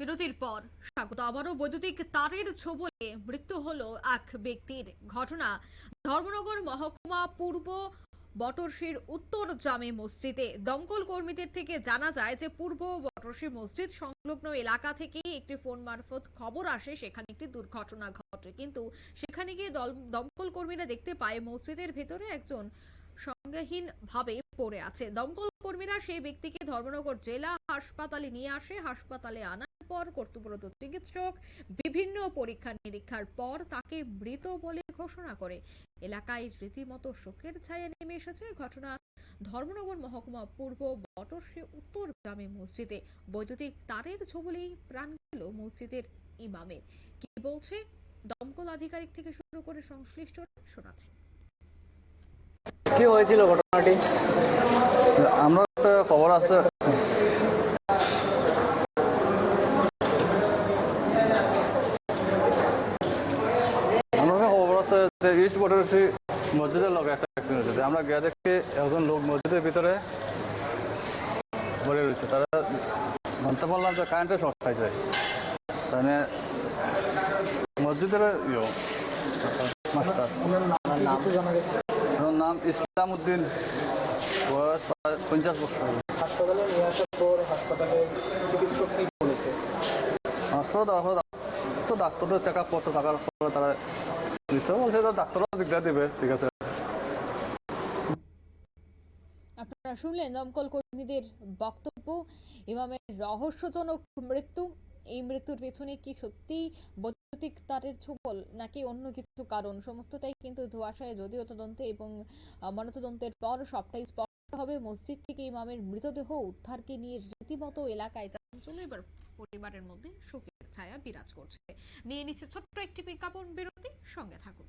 বিরতির পর স্বাগত। আবারও বৈদ্যুতিক তারের ছোবলে মৃত্যু হলো এক ব্যক্তির ঘটনা। ধর্মনগর মহকুমা পূর্ব বটরশির উত্তর জামে মসজিদে দমকল কর্মীদের থেকে জানা যায় যে পূর্ব বটরশি মসজিদ সংলগ্ন এলাকা থেকে একটি ফোন মারফত খবর আসে, সেখানে একটি দুর্ঘটনা ঘটে। কিন্তু সেখানে গিয়ে দমকল কর্মীরা দেখতে পায়, মসজিদের ভেতরে একজন সংজ্ঞাহীন ভাবে পড়ে আছে। দমকল কর্মীরা সেই ব্যক্তিকে ধর্মনগর জেলা হাসপাতালে নিয়ে আসে, হাসপাতালে আনার পর কর্তব্যরত চিকিৎসক বিভিন্ন পরীক্ষা নিরীক্ষার পর তাকে মৃত বলে ঘোষণা করে। এলাকায় রীতিমতো শোকের ছায়া নেমে এসেছে। ঘটনা ধর্মনগর মহকুমা পূর্ব বটশ্রী উত্তর জামে মসজিদে। বৈদ্যুতিক তারের ছবলেই প্রাণ গেল মসজিদের ইমামের কি বলছে? দমকল আধিকারিক থেকে শুরু করে সংশ্লিষ্ট শোনাচ্ছে। কি হয়েছিল ঘটনাটি? আমরা খবর আছে আমরা একটা খবর আছে যে ইস্ট বটরসি মসজিদের লগে একটা অ্যাক্সিডেন্ট হয়েছে আমরা গিয়ে দেখি একজন লোক মসজিদের ভিতরে পড়ে রয়েছে। তারা জানতে পারলাম যে কারেন্টের শর্ট খাইছে তাহলে মসজিদের ইয়ে মাস্টার। ওনার নাম? ইসলাম উদ্দিন বয়স পঞ্চাশ বছর। হাসপাতালে নিয়ে আসার পর হাসপাতালে চিকিৎসক কি বলেছে? হাসপাতাল তো ডাক্তারদের চেক আপ করতে থাকার পরে তারা দিতে বলছে তো ডাক্তাররা দিকদার দিবে ঠিক আছে আপনারা শুনলেন দমকল কর্মীদের বক্তব্য, ইমামের রহস্যজনক মৃত্যু, এই মৃত্যুর পেছনে কি সত্যি বৈদ্যুতিক তারের ছোবল নাকি অন্য কিছু কারণ? সমস্তটাই কিন্তু ধোঁয়াশায়, যদিও তদন্তে এবং ময়নাতদন্তের পর সবটাই স্পষ্ট হবে। মসজিদ থেকে ইমামের মৃতদেহ উদ্ধারকে নিয়ে রীতিমতো এলাকায় এবার পরিবারের মধ্যে শোকের ছায়া বিরাজ করছে। নিয়ে নিচ্ছে ছোট্ট একটি বিজ্ঞাপন সঙ্গে থাকুন